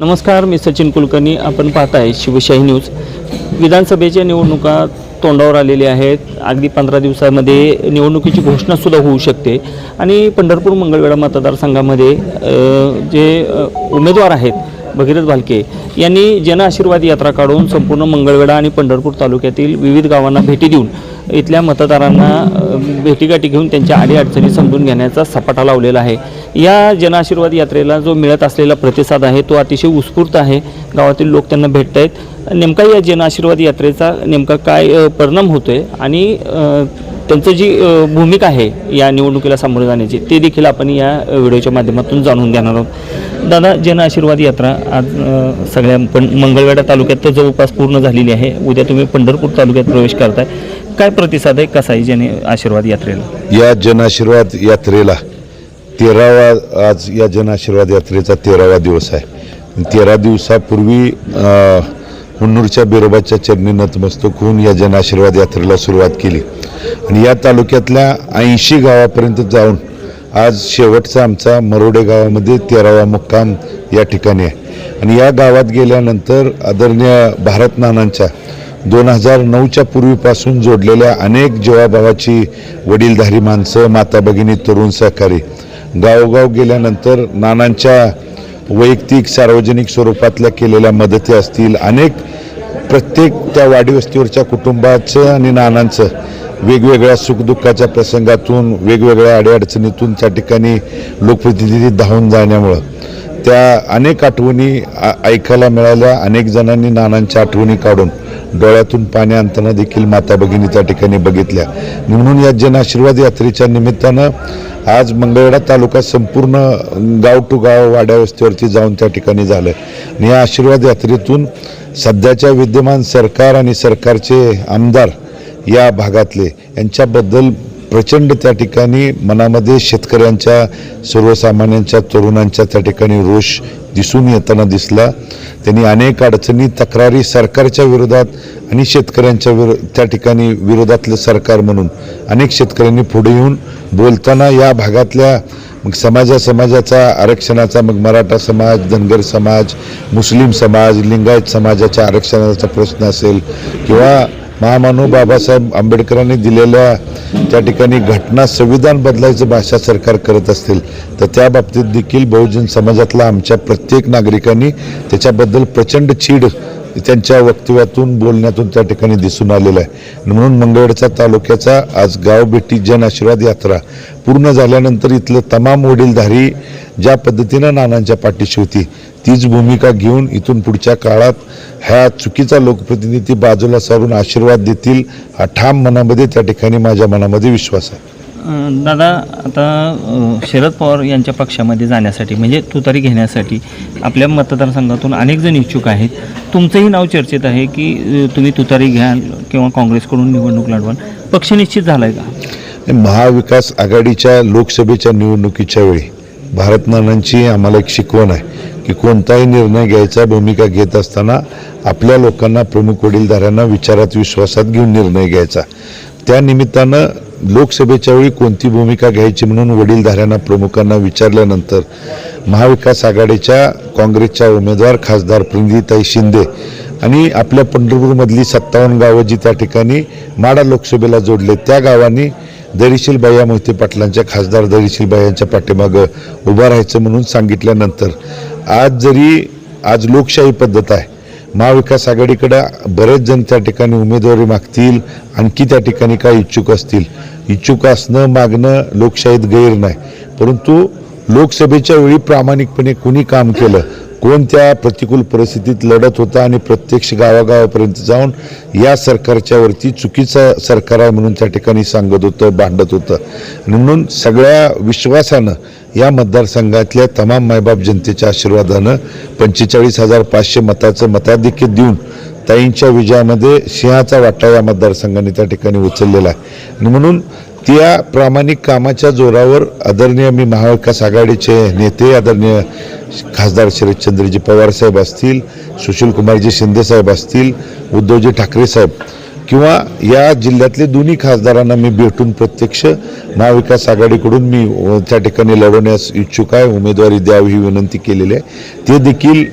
नमस्कार मी सचिन कुलकर्णी. आपण पाहताय शिवशाही न्यूज. विधानसभेच्या निवडणुका तोंडावर आलेल्या आहेत. अगदी पंधरा दिवसामध्ये निवडणुकीची घोषणासुद्धा होऊ शकते. आणि पंढरपूर मंगळवेढा मतदारसंघामध्ये जे उमेदवार आहेत भगीरथ भालके यांनी जनआशीर्वाद यात्रा काढून संपूर्ण मंगळवेढा आणि पंढरपूर तालुक्यातील विविध गावांना भेटी देऊन इथल्या मतदारांना भेटीगाठी घेऊन त्यांच्या अडीअडचणी समजून घेण्याचा सपाटा लावलेला आहे. या जनआशीर्वाद यात्रेला जो मिळत असलेला प्रतिसाद आहे तो अतिशय उत्स्फूर्त आहे. गावातील लोक त्यांना भेटत आहेत नेमका या जनआशीर्वाद यात्रेचा नेमका काय परिणाम होतो आहे आणि त्यांचं जी भूमिका आहे या निवडणुकीला सामोरे जाण्याची ते देखील आपण या व्हिडिओच्या माध्यमातून जाणून घेणार आहोत. दादा जन आशीर्वाद यात्रा आज सगळ्या पण मंगळवेढा तालुक्यात तर जवळपास पूर्ण झालेली आहे. उद्या तुम्ही पंढरपूर तालुक्यात प्रवेश करताय. काय प्रतिसाद आहे? कसा आहे जन आशीर्वाद यात्रेला? या जनआशीर्वाद यात्रेला तेरावा आज या जनआशीर्वाद यात्रेचा तेरावा दिवस आहे. तेरा दिवसापूर्वी अ, हुन्नूरच्या बिरोबाच्या चरणी नतमस्तक होऊन या जनआशीर्वाद यात्रेला सुरुवात केली. आणि या तालुक्यातल्या ऐंशी गावापर्यंत जाऊन आज शेवटचा आमचा मरोडे गावामध्ये तेरावा मुक्काम या ठिकाणी आहे. आणि या गावात गेल्यानंतर आदरणीय भारत नानांच्या दोन हजार नऊच्या पूर्वीपासून जोडलेल्या अनेक जेवाभावाची वडीलधारी माणसं माता भगिनी तरुण सहकारी गावोगाव गेल्यानंतर नानांच्या वैयक्तिक सार्वजनिक स्वरूपातल्या केलेल्या मदती असतील अनेक प्रत्येक त्या वाडीवस्तीवरच्या कुटुंबाचं आणि नानांचं वेगवेगळ्या सुखदुःखाच्या प्रसंगातून वेगवेगळ्या अडीअडचणीतून त्या ठिकाणी लोकप्रतिनिधी धावून जाण्यामुळं त्या अनेक आठवणी ऐकायला मिळाल्या. अनेक जणांनी नानांच्या आठवणी काढून डोळ्यातून पाणी आणताना देखील माता भगिनी त्या ठिकाणी बघितल्या. म्हणून या जनआशीर्वाद यात्रेच्या निमित्तानं आज मंगळवेढा तालुका संपूर्ण गाव टू गाव वाड्या वस्तीवरती जाऊन त्या ठिकाणी झालं. आणि या आशीर्वाद यात्रेतून सध्याच्या विद्यमान सरकार आणि सरकारचे आमदार या भागातले यांच्याबद्दल प्रचंड त्या ठिकाणी मनामध्ये शेतकऱ्यांच्या सर्वसामान्यांच्या तरुणांच्या त्या ठिकाणी रोष दिसून येताना दिसला. त्यांनी अनेक अडचणी तक्रारी सरकारच्या विरोधात आणि शेतकऱ्यांच्या विरो त्या ठिकाणी विरोधातलं सरकार म्हणून अनेक शेतकऱ्यांनी पुढे येऊन बोलताना या भागातल्या मग समाजा समाजाचा आरक्षणाचा मग मराठा समाज धनगर समाज मुस्लिम समाज लिंगायत समाजाच्या आरक्षणाचा प्रश्न असेल किंवा महामानव बाबासाहेब आंबेडकरांनी दिलेल्या त्या ठिकाणी घटना संविधान बदलायचं भाषा सरकार करत असतील तर त्या बाबतीत देखील बहुजन समाजातला आमच्या प्रत्येक नागरिकांनी त्याच्याबद्दल प्रचंड चीड त्यांच्या वक्तव्यातून बोलण्यातून त्या ठिकाणी दिसून आलेलं आहे. म्हणून मंगळवेढचा तालुक्याचा आज गाव भेटी जन आशीर्वाद यात्रा पूर्ण झाल्यानंतर इथलं तमाम वडीलधारी ज्या पद्धतीनं नानांच्या पाठीशी होती तीच भूमिका घेऊन इथून पुढच्या काळात ह्या चुकीचा लोकप्रतिनिधी बाजूला सारून आशीर्वाद देतील हा ठाम मनामध्ये त्या ठिकाणी माझ्या मनामध्ये विश्वास आहे. दादा आता शरद पवार यांच्या पक्षामध्ये जाण्यासाठी म्हणजे तुतारी घेण्यासाठी आपल्या मतदारसंघातून अनेक जण इच्छुक आहेत. तुमचंही नाव चर्चेत आहे की तुम्ही तुतारी घ्याल किंवा काँग्रेसकडून निवडणूक लढवाल. पक्ष निश्चित झाला आहे का महाविकास आघाडीच्या लोकसभेच्या निवडणुकीच्या वेळी भारतमानांची आम्हाला एक शिकवण आहे की कोणताही निर्णय घ्यायचा भूमिका घेत असताना आपल्या लोकांना प्रमुख वडीलधाऱ्यांना विचारात विश्वासात घेऊन निर्णय घ्यायचा. त्या निमित्तानं लोकसभेच्या वेळी कोणती भूमिका घ्यायची म्हणून वडीलधाऱ्यांना प्रमुखांना विचारल्यानंतर महाविकास आघाडीच्या काँग्रेसच्या उमेदवार खासदार प्रणिताई शिंदे आणि आपल्या पंढरपूरमधली सत्तावन्न गावं जी त्या ठिकाणी माडा लोकसभेला जोडले त्या गावांनी दरीशील बाया मोहिते पाटलांच्या खासदार दरीशील बायांच्या पाठीमागं उभं राहायचं म्हणून सांगितल्यानंतर आज जरी आज लोकशाही पद्धत आहे महाविकास आघाडीकडं बरेच जण त्या ठिकाणी उमेदवारी मागतील आणखी त्या ठिकाणी काय इच्छुक असतील. इच्छुक असणं मागणं लोकशाहीत गैर नाही. परंतु लोकसभेच्या वेळी प्रामाणिकपणे कुणी काम केलं कोणत्या प्रतिकूल परिस्थितीत लढत होता आणि प्रत्यक्ष गावागावापर्यंत जाऊन या सरकारच्या वरती चुकीचं सरकार आहे म्हणून त्या ठिकाणी सांगत होतं भांडत होतं. आणि म्हणून सगळ्या विश्वासानं या मतदारसंघातल्या तमाम मायबाप जनतेच्या आशीर्वादानं पंचेचाळीस हजार पाचशे मताचं मताधिक्य देऊन ताईंच्या विजयामध्ये सिंहाचा वाटा या मतदारसंघाने त्या ठिकाणी उचललेला आहे. आणि म्हणून त्या प्रामाणिक कामाच्या जोरावर आदरणीय मी महाविकास आघाडीचे नेते आदरणीय खासदार शरदचंद्रजी पवार साहेब असतील सुशीलकुमारजी शिंदे साहेब असतील उद्धवजी ठाकरे साहेब किंवा या जिल्ह्यातले दोन्ही खासदारांना मी भेटून प्रत्यक्ष महाविकास आघाडीकडून मी त्या ठिकाणी लढवण्यास इच्छुक आहे उमेदवारी द्यावी ही विनंती केलेली आहे. ते देखील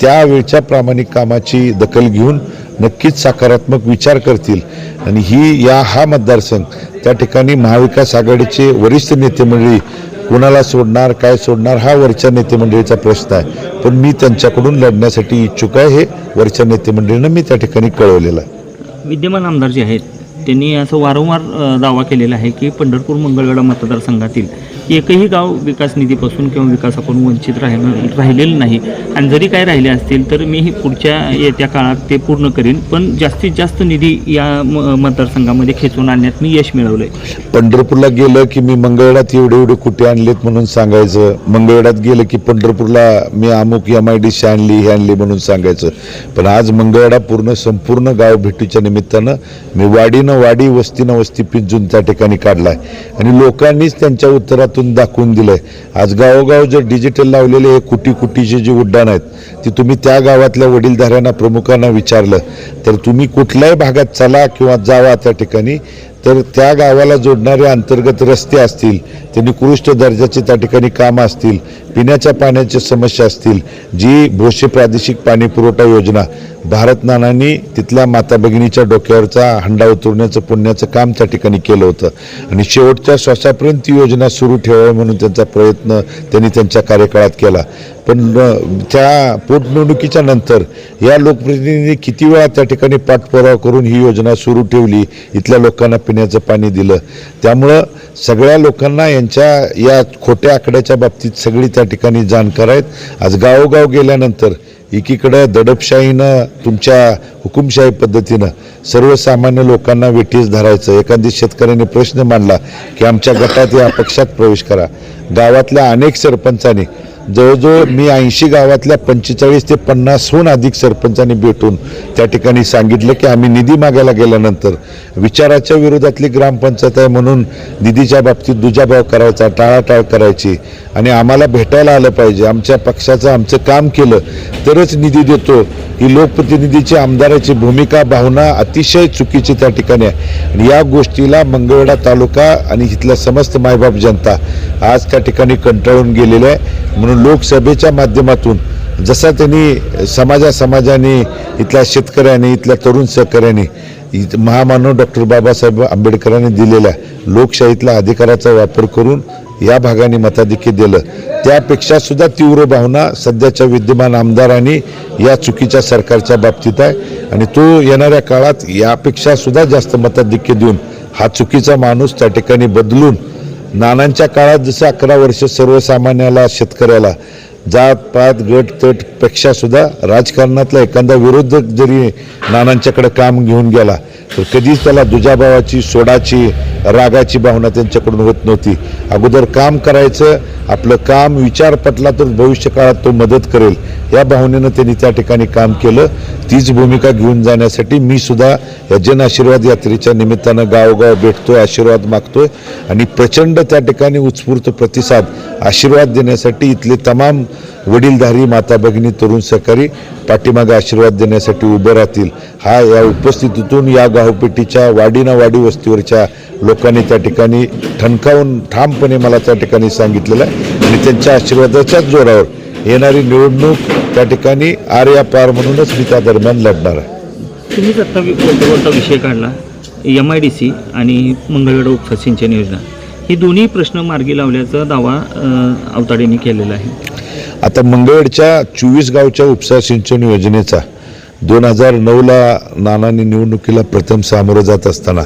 त्यावेळच्या प्रामाणिक कामाची दखल घेऊन नक्कीच सकारात्मक विचार करतील. आणि ही या हा मतदारसंघ त्या ठिकाणी महाविकास आघाडीचे वरिष्ठ नेतेमंडळी कुणाला सोडणार काय सोडणार हा वरच्या नेतेमंडळीचा प्रश्न आहे. पण मी त्यांच्याकडून लढण्यासाठी इच्छुक आहे हे वरच्या नेतेमंडळीनं मी त्या ठिकाणी कळवलेलं आहे. विद्यमान आमदार जे आहेत त्यांनी असं वारंवार दावा केलेला आहे की पंढरपूर मंगळवेढा मतदारसंघातील एकही गाव विकास निधीपासून किंवा विकासापासून वंचित राहिलं राहिलेलं नाही. आणि जरी काय राहिले असतील तर मी पुढच्या येत्या काळात ते पूर्ण करीन. पण जास्तीत जास्त निधी या म- मतदारसंघामध्ये खेचून आणण्यात मी यश मिळवलं आहे पंढरपूरला गेलं की मी मंगळवेढ्यात एवढे एवढे कुठे आणलेत म्हणून सांगायचं. मंगळवेढ्यात गेलं की पंढरपूरला मी अमुक एम आय डी सी आणली हे आणली म्हणून सांगायचं. पण आज मंगळवेढा पूर्ण संपूर्ण गाव भेटीच्या निमित्तानं मी वाडीनं वाडी वस्तीनं वस्ती पिंजून त्या ठिकाणी काढलाय. आणि लोकांनीच त्यांच्या उत्तरातून दाखवून दिलंय. आज गावोगाव जर डिजिटल लावलेले हे कुटी कुटीचे जे उड्डाण आहेत ती तुम्ही त्या गावातल्या वडीलधाऱ्यांना प्रमुखांना विचारलं. तर तुम्ही कुठल्याही भागात चला किंवा जावा त्या ठिकाणी तर त्या गावाला जोडणारे अंतर्गत रस्ते असतील ते निकृष्ट दर्जाचे त्या ठिकाणी कामं असतील पिण्याच्या पाण्याच्या समस्या असतील जी भोसे प्रादेशिक पाणी पुरवठा योजना भारत नानांनी तिथल्या माता भगिनीच्या डोक्यावरचा हंडा उतरवण्याचं पुण्याचं काम त्या ठिकाणी केलं होतं. आणि शेवटच्या श्वासापर्यंत ती योजना सुरू ठेवावी म्हणून त्यांचा प्रयत्न त्यांनी त्यांच्या कार्यकाळात केला. पण त्या पोटनिवडणुकीच्या नंतर या लोकप्रतिनिधींनी किती वेळा त्या ठिकाणी पाठपुरावा करून ही योजना सुरू ठेवली इथल्या लोकांना पिण्याचं पाणी दिलं. त्यामुळं सगळ्या लोकांना यांच्या या खोट्या आकड्याच्या बाबतीत सगळी त्या ठिकाणी जाणकार आहेत. आज गावोगाव गेल्यानंतर एकीकडं दडपशाहीनं तुमच्या हुकुमशाही पद्धतीनं सर्वसामान्य लोकांना वेठीस धरायचं. एखादी शेतकऱ्याने प्रश्न मांडला की आमच्या गटात या पक्षात प्रवेश करा. गावातल्या अनेक सरपंचांनी जवळजवळ मी ऐंशी गावातल्या पंचेचाळीस ते पन्नासहून अधिक सरपंचांनी भेटून त्या ठिकाणी सांगितलं की आम्ही निधी मागायला गेल्यानंतर विचाराच्या विरोधातली ग्रामपंचायत आहे म्हणून निधीच्या बाबतीत दुजाभाव करायचा टाळाटाळ करायची आणि आम्हाला भेटायला आलं पाहिजे. आमच्या पक्षाचं आमचं काम केलं तरच निधी देतो. ही लोकप्रतिनिधीची आमदाराची भूमिका भावना अतिशय चुकीची त्या ठिकाणी आहे. आणि या गोष्टीला मंगळवेढा तालुका आणि इथल्या समस्त मायबाप जनता आज त्या ठिकाणी कंटाळून गेलेल्या आहे. म्हणून लोकसभेच्या माध्यमातून जसा त्यांनी समाजा समाजाने इथल्या शेतकऱ्यांनी इथल्या तरुण सहकाऱ्यांनी महामानव डॉक्टर बाबासाहेब आंबेडकरांनी दिलेल्या लोकशाहीतला अधिकाराचा वापर करून या भागाने मताधिक्य दिलं. त्यापेक्षा सुद्धा तीव्र भावना सध्याच्या विद्यमान आमदारांनी या चुकीच्या सरकारच्या बाबतीत आहे. आणि तो येणाऱ्या काळात यापेक्षा सुद्धा जास्त मताधिक्य देऊन हा चुकीचा माणूस त्या ठिकाणी बदलून नानांच्या काळात जसं अकरा वर्ष सर्वसामान्याला शेतकऱ्याला जात पात गट तटपेक्षा सुद्धा राजकारणातला एखादा विरोधक जरी नानांच्याकडे काम घेऊन गेला तर कधीच त्याला दुजाभावाची सोडाची रागाची भावना त्यांच्याकडून होत नव्हती. अगोदर काम करायचं आपलं काम विचार पटला तर भविष्य काळात तो मदत करेल. या भावनेनं त्यांनी त्या ठिकाणी काम केलं. तीच भूमिका घेऊन जाण्यासाठी मी सुद्धा या जन आशीर्वाद यात्रेच्या निमित्तानं गावोगाव भेटतोय आशीर्वाद मागतोय आणि प्रचंड त्या ठिकाणी उत्स्फूर्त प्रतिसाद आशीर्वाद देण्यासाठी इथले तमाम वडीलधारी माता भगिनी तरुण सहकारी पाठीमागे आशीर्वाद देण्यासाठी उभं राहतील. हा या उपस्थितीतून या गावपेटीच्या वाडीना वाडी वस्तीवरच्या लोकांनी त्या ठिकाणी ठणकावून ठामपणे मला त्या ठिकाणी सांगितलेलं आहे. आणि त्यांच्या आशीर्वादाच्याच जोरावर येणारी निवडणूक त्या ठिकाणी आर या पार म्हणूनच मी त्या दरम्यान लढणार आहे. तुम्ही आत्ता विषय काढला? एम आय डी सी आणि मंगळवेढा उपसा सिंचन योजना. ही दोन्ही प्रश्न मार्गी लावल्याचा दावा अवताडेंनी केलेला आहे. आता मंगळवेडच्या चोवीस गावच्या उपसा सिंचन योजनेचा दोन हजार नऊला नानांनी निवडणुकीला प्रथम सामोरं जात असताना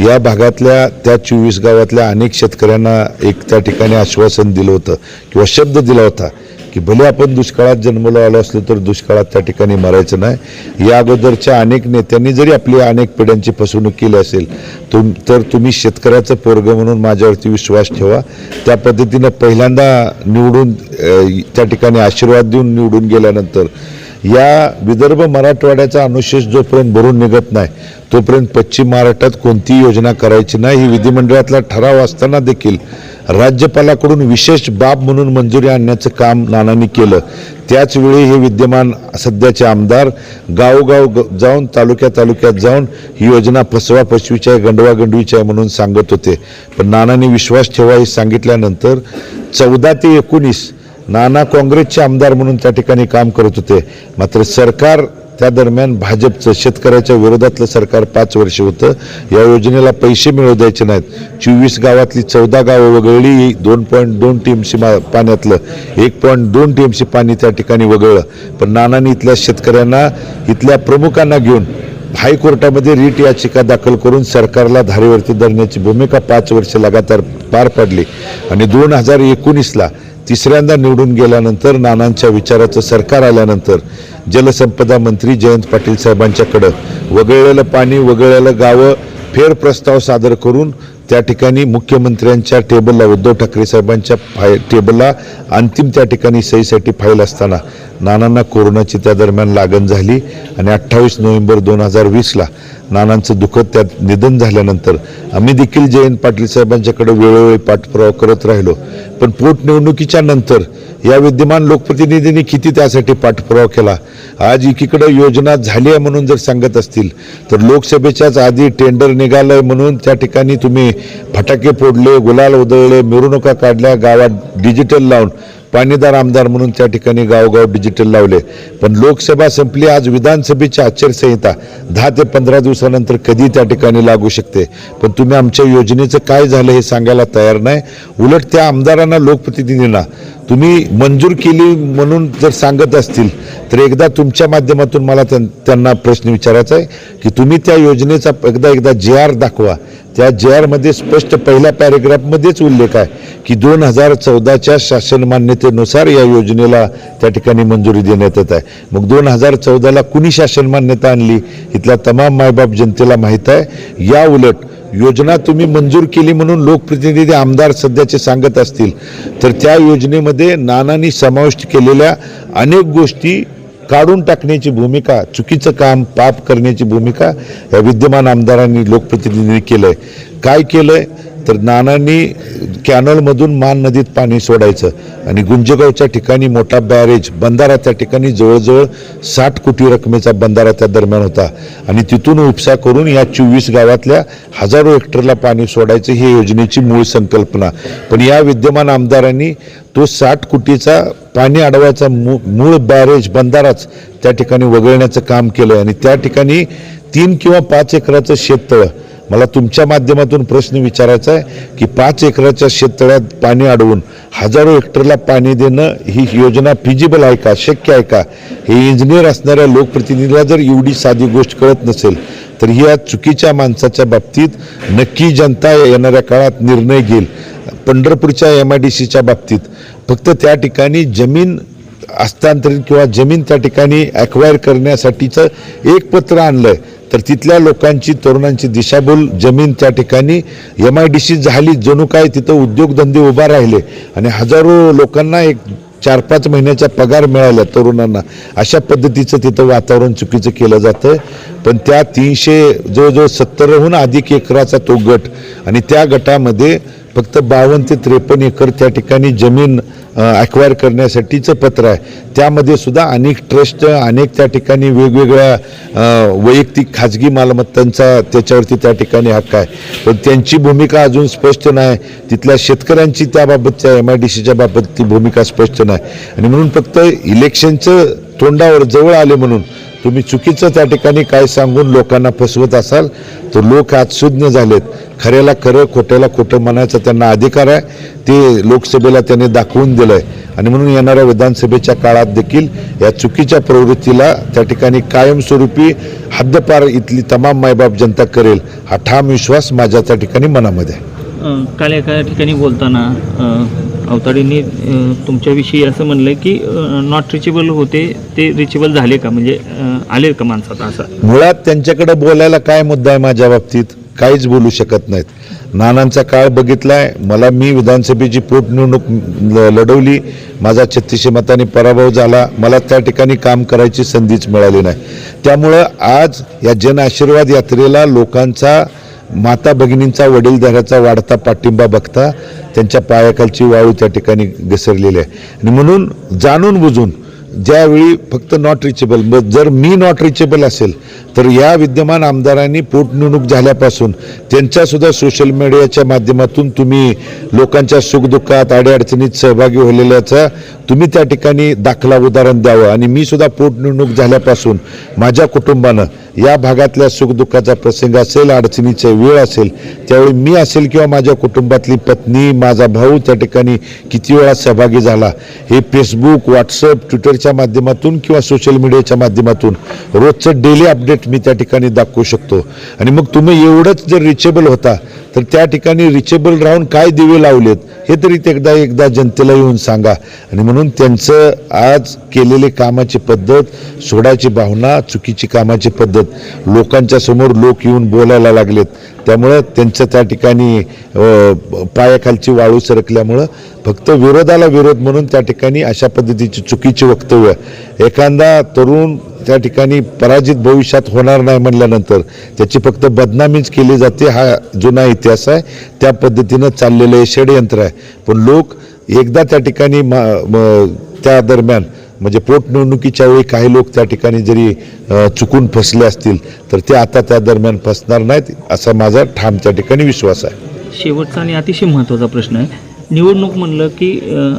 या भागातल्या त्या चोवीस गावातल्या अनेक शेतकऱ्यांना एक त्या ठिकाणी आश्वासन दिलं होतं किंवा शब्द दिला होता की भले आपण दुष्काळात जन्मलो आलो असलो तर दुष्काळात त्या ठिकाणी मरायचं नाही. या अगोदरच्या अनेक नेत्यांनी जरी आपली अनेक पिढ्यांची फसवणूक केली असेल तुम तर तुम्ही शेतकऱ्याचं पोरग म्हणून माझ्यावरती विश्वास ठेवा. त्या पद्धतीनं पहिल्यांदा निवडून त्या ठिकाणी आशीर्वाद देऊन निवडून गेल्यानंतर या विदर्भ मराठवाड्याचा अनुशेष जोपर्यंत भरून निघत नाही तोपर्यंत पश्चिम महाराष्ट्रात कोणतीही योजना करायची नाही. ही विधिमंडळातला ठराव असताना देखील राज्यपालाकडून विशेष बाब म्हणून मंजुरी आणण्याचं काम नानांनी केलं. त्याचवेळी हे विद्यमान सध्याचे आमदार गावोगाव ग- जाऊन तालुक्या तालुक्यात जाऊन ही योजना फसवा फसवीची आहे गंडवा गंडवीची आहे म्हणून सांगत होते. पण नानांनी विश्वास ठेवा हे सांगितल्यानंतर चौदा ते एकोणीस नाना काँग्रेसचे आमदार म्हणून त्या ठिकाणी काम करत होते. मात्र सरकार त्या दरम्यान भाजपचं शेतकऱ्याच्या विरोधातलं सरकार पाच वर्ष होतं. या योजनेला पैसे मिळू द्यायचे नाहीत. चोवीस गावातली चौदा गावं वगळली दोन पॉईंट दोन टी एम सी पाण्यातलं एक पॉईंट दोन टी एम सी पाणी त्या ठिकाणी वगळलं. पण नानांनी इथल्या शेतकऱ्यांना इथल्या प्रमुखांना घेऊन हायकोर्टामध्ये रीट याचिका दाखल करून सरकारला धारेवरती धरण्याची भूमिका पाच वर्ष लगातार पार पाडली. आणि दोन हजार एकोणीसला तिसऱ्यांदा निवडून गेल्यानंतर नानांच्या विचाराचं सरकार आल्यानंतर जलसंपदा मंत्री जयंत पाटील साहेबांच्याकडं वगळलेलं पाणी वगळलेलं गावं फेर प्रस्ताव सादर करून त्या ठिकाणी मुख्यमंत्र्यांच्या टेबलला उद्धव ठाकरे साहेबांच्या फाय टेबलला अंतिम त्या ठिकाणी सहीसाठी फाईल असताना नानांना कोरोनाची त्या दरम्यान लागण झाली आणि अठ्ठावीस नोव्हेंबर दोन हजार वीसला नानांचं दुःखद त्यात निधन झाल्यानंतर आम्ही देखील जयंत पाटील साहेबांच्याकडे वेळोवेळी पाठपुरावा करत राहिलो. पण पोटनिवडणुकीच्या नंतर या विद्यमान लोकप्रतिनिधींनी किती त्यासाठी पाठपुरावा केला? आज एकीकडे योजना झाली आहे म्हणून जर सांगत असतील तर लोकसभेच्याच आधी टेंडर निघालं आहे म्हणून त्या ठिकाणी तुम्ही फटाके फोडले गुलाल उधळले मिरवणुका काढल्या गावात डिजिटल लावून. पाणीदार आमदार म्हणून त्या ठिकाणी गावगाव डिजिटल लावले. पण लोकसभा संपली आज विधानसभेची आचारसंहिता. दहा ते पंधरा दिवसानंतर कधी त्या ठिकाणी लागू शकते. पण तुम्ही आमच्या योजनेचं काय झालं हे सांगायला तयार नाही. उलट त्या आमदारांना लोकप्रतिनिधींना. तुम्ही मंजूर केली म्हणून जर सांगत असतील तर एकदा तुमच्या माध्यमातून मला त्यां- त्यांना प्रश्न विचारायचा आहे की तुम्ही त्या योजनेचा एकदा एकदा जे आर दाखवा. त्या जे आरमध्ये स्पष्ट पहिल्या पॅरेग्राफमध्येच उल्लेख आहे की दोन हजार चौदाच्या शासन मान्यतेनुसार या योजनेला त्या ठिकाणी मंजुरी देण्यात येत आहे. मग दोन हजार चौदाला कुणी शासन मान्यता आणली? इथल्या तमाम मायबाप जनतेला माहीत आहे. या उलट योजना तुम्ही मंजूर केली म्हणून लोकप्रतिनिधी आमदार सध्याचे सांगत असतील. तर त्या योजनेमध्ये नानांनी समाविष्ट केलेल्या अनेक गोष्टी काढून टाकण्याची भूमिका चुकीचं काम पाप करण्याची भूमिका या विद्यमान आमदारांनी लोकप्रतिनिधींनी आहे काय केलं आहे तर नानांनी कॅनलमधून मान नदीत पाणी सोडायचं. आणि गुंजगावच्या ठिकाणी मोठा बॅरेज बंधारा त्या ठिकाणी जवळजवळ साठ कोटी रकमेचा बंधारा त्या दरम्यान होता. आणि तिथून उपसा करून या चोवीस गावातल्या हजारो हेक्टरला पाणी सोडायचं ही योजनेची मूळ संकल्पना. पण या विद्यमान आमदारांनी तो साठ कोटीचा पाणी अडवायचा मू- मूळ बॅरेज बंधाराच त्या ठिकाणी वगळण्याचं काम केलं. आणि त्या ठिकाणी तीन किंवा पाच एकराचं शेततळं मला तुमच्या माध्यमातून प्रश्न विचारायचा आहे की पाच एकराच्या शेततळ्यात पाणी अडवून हजारो हेक्टरला पाणी देणं ही योजना फिजिबल आहे का? शक्य आहे का? हे इंजिनियर असणाऱ्या लोकप्रतिनिधीला जर एवढी साधी गोष्ट कळत नसेल तर या चुकीच्या माणसाच्या बाबतीत नक्की जनता येणाऱ्या काळात निर्णय घेईल. पंढरपूरच्या एम आय डी सीच्या बाबतीत. फक्त त्या ठिकाणी जमीन हस्तांतरित किंवा जमीन त्या ठिकाणी ॲक्वायर करण्यासाठीचं एक पत्र आणलंय. तर तिथल्या लोकांची तरुणांची दिशाभूल जमीन त्या ठिकाणी एम आय डी सी झाली जणू काय तिथं उद्योगधंदे उभा राहिले. आणि हजारो लोकांना एक चार पाच महिन्याचा पगार मिळाला तरुणांना. अशा पद्धतीचं तिथं वातावरण चुकीचं केलं जातं. पण त्या तीनशे जवळजवळ सत्तरहून अधिक एकराचा तो गट आणि त्या गटामध्ये फक्त बावन्न ते त्रेपन्न एकर त्या ठिकाणी जमीन ॲक्वायर करण्यासाठीचं पत्र आहे. त्यामध्ये सुद्धा अनेक ट्रस्ट अनेक त्या ठिकाणी वेगवेगळ्या वैयक्तिक खाजगी मालमत्तांचा त्याच्यावरती त्या ठिकाणी हक्क आहे. पण त्यांची भूमिका अजून स्पष्ट नाही. तिथल्या शेतकऱ्यांची त्याबाबतच्या एम आय डी सीच्या बाबत ती भूमिका स्पष्ट नाही. आणि म्हणून फक्त इलेक्शनचं तोंडावर जवळ आले म्हणून तुम्ही चुकीचं त्या ठिकाणी काय सांगून लोकांना फसवत असाल तर लोक आज सुज्ञ झालेत. खऱ्याला खरं खोट्याला खोटं म्हणायचा त्यांना अधिकार आहे. ते लोकसभेला त्यांनी दाखवून दिलं आहे आणि म्हणून येणाऱ्या विधानसभेच्या काळात देखील या चुकीच्या प्रवृत्तीला त्या ठिकाणी कायमस्वरूपी हद्दपार इथली तमाम मायबाप जनता करेल हा ठाम विश्वास माझ्या त्या ठिकाणी मनामध्ये आहे. काल एका ठिकाणी बोलताना अवताडींनी तुमच्याविषयी असं म्हणलं की नॉट रिचेबल होते ते रिचेबल झाले का? म्हणजे आले का माणसात असं? मुळात त्यांच्याकडे बोलायला काय मुद्दा आहे माझ्या बाबतीत? काहीच बोलू शकत नाहीत. नानांचा काळ बघितलाय. मला मी विधानसभेची पोटनिवडणूक ल- लढवली. माझा छत्तीसशे मताने पराभव झाला. मला त्या ठिकाणी काम करायची संधीच मिळाली नाही. त्यामुळं आज या जन आशीर्वाद यात्रेला लोकांचा माता भगिनींचा वडीलधाऱ्याचा वाढता पाठिंबा बघता त्यांच्या पायाखालची वाळू त्या ठिकाणी घसरलेली आहे. आणि म्हणून जाणून बुजून ज्यावेळी फक्त नॉट रिचेबल मग जर मी नॉट रिचेबल असेल तर या विद्यमान आमदारांनी पोटनिवडणूक झाल्यापासून त्यांच्यासुद्धा सोशल मीडियाच्या माध्यमातून तुम्ही लोकांच्या सुखदुःखात अडीअडचणीत सहभागी होलेल्याचा तुम्ही त्या ठिकाणी दाखला उदाहरण द्यावं. आणि मी सुद्धा पोटनिवडणूक झाल्यापासून माझ्या कुटुंबानं या भागातल्या सुखदुःखाचा प्रसंग असेल अडचणीचा वेळ असेल त्यावेळी मी असेल किंवा माझ्या कुटुंबातली पत्नी माझा भाऊ त्या ठिकाणी किती वेळा सहभागी झाला हे फेसबुक व्हॉट्सअप ट्विटरच्या माध्यमातून किंवा सोशल मीडियाच्या माध्यमातून रोजचं डेली अपडेट मी त्या ठिकाणी दाखवू शकतो. आणि मग तुम्ही एवढंच जर रिचेबल होता तर त्या ठिकाणी रिचेबल राहून काय दिवे लावलेत हे तरी ते एकदा एकदा जनतेला येऊन सांगा. आणि म्हणून त्यांचं आज केलेले कामाची पद्धत सोडायची भावना चुकीची कामाची पद्धत लोकांच्या समोर लोक येऊन बोलायला लागलेत. त्यामुळं त्यांचं त्या ठिकाणी पायाखालची वाळू सरकल्यामुळं फक्त विरोधाला विरोध म्हणून त्या ठिकाणी अशा पद्धतीची चुकीची वक्तव्य एखादा तरुण त्या ठिकाणी पराजित भविष्यात होणार नाही म्हणल्यानंतर त्याची फक्त बदनामीच केली जाते हा जुना इतिहास आहे. त्या पद्धतीनं चाललेलं हे षडयंत्र आहे. पण लोक एकदा त्या ठिकाणी मा- त्या दरम्यान म्हणजे पोटनिवडणुकीच्या वेळी काही लोक त्या ठिकाणी जरी चुकून फसले असतील तर ते आता त्या दरम्यान फसणार नाहीत असा माझा ठाम त्या ठिकाणी विश्वास आहे. शेवटचा आणि अतिशय महत्त्वाचा प्रश्न आहे. निवडणूक म्हणलं की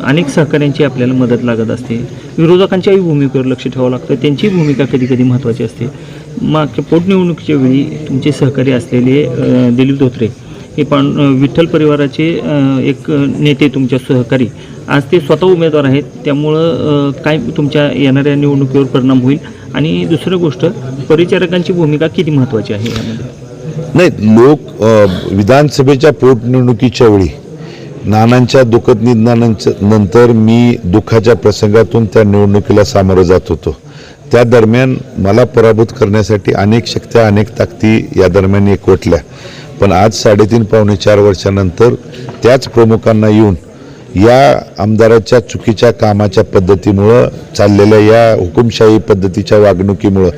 अनेक सहकाऱ्यांची आपल्याला मदत लागत असते. विरोधकांच्याही भूमिकेवर लक्ष ठेवावं लागतं. त्यांची भूमिका कधी कधी महत्त्वाची असते. मागच्या पोटनिवडणुकीच्या वेळी तुमचे सहकारी असलेले दिलीप धोत्रे हे पण विठ्ठल परिवाराचे एक नेते तुमच्या सहकारी. आज ते स्वतः उमेदवार आहेत. त्यामुळं काय तुमच्या येणाऱ्या निवडणुकीवर परिणाम होईल? आणि दुसरं गोष्ट परिचारकांची भूमिका किती महत्त्वाची आहे यामध्ये? नाही लोक विधानसभेच्या पोटनिवडणुकीच्या वेळी नानांच्या दुःखद निधनानंतर नंतर मी दुःखाच्या प्रसंगातून त्या निवडणुकीला सामोरं जात होतो. त्या दरम्यान मला पराभूत करण्यासाठी अनेक शक्त्या अनेक ताकदी या दरम्यान एकवटल्या. पण आज साडेतीन पावणे चार वर्षानंतर त्याच प्रमुखांना येऊन या आमदाराच्या चुकीच्या कामाच्या पद्धतीमुळं चाललेल्या या हुकुमशाही पद्धतीच्या वागणुकीमुळं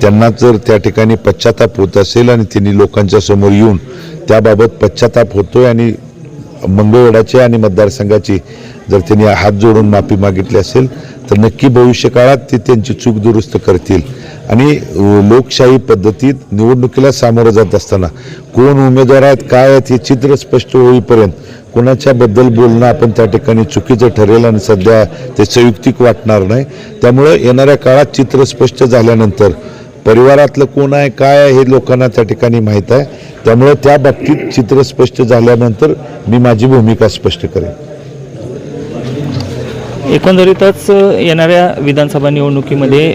त्यांना जर त्या ठिकाणी पश्चाताप होत असेल आणि त्यांनी लोकांच्या समोर येऊन त्याबाबत पश्चाताप होतोय आणि मंगळवेढाची आणि मतदारसंघाची जर त्यांनी हात जोडून माफी मागितली असेल तर नक्की भविष्यकाळात ते त्यांची चूक दुरुस्त करतील. आणि लोकशाही पद्धतीत निवडणुकीला सामोरं जात असताना कोण उमेदवार आहेत काय आहेत हे चित्र स्पष्ट होईपर्यंत कोणाच्याबद्दल बोलणं आपण त्या ठिकाणी चुकीचं ठरेल आणि सध्या ते संयुक्तिक वाटणार नाही. त्यामुळं येणाऱ्या काळात चित्र स्पष्ट झाल्यानंतर परिवारातलं कोण आहे काय आहे हे लोकांना त्या ठिकाणी माहीत आहे. त्यामुळे त्या बाबतीत चित्र स्पष्ट झाल्यानंतर मी माझी भूमिका स्पष्ट करेन. एकंदरीतच येणाऱ्या विधानसभा निवडणुकीमध्ये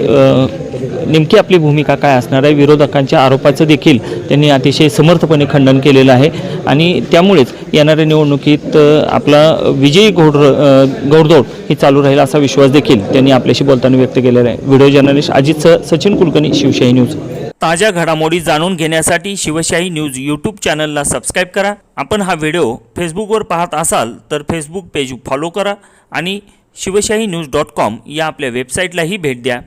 नेमकी आपली भूमिका काय असणार आहे? विरोधकांच्या आरोपाचं देखील त्यांनी अतिशय समर्थपणे खंडन केलेलं आहे. आणि त्यामुळेच येणाऱ्या निवडणुकीत आपला विजयी घोड घोडदौड ही चालू राहील असा विश्वास देखील त्यांनी आपल्याशी बोलताना व्यक्त केलेला आहे. व्हिडिओ जर्नलिस्ट अजित स सचिन कुलकर्णी शिवशाही न्यूज. ताज्या घडामोडी जाणून घेण्यासाठी शिवशाही न्यूज यूट्यूब चॅनलला सबस्क्राईब करा. आपण हा व्हिडिओ फेसबुकवर पाहत असाल तर फेसबुक पेज फॉलो करा आणि शिवशाही न्यूज डॉट कॉम या आपल्या वेबसाईटलाही भेट द्या.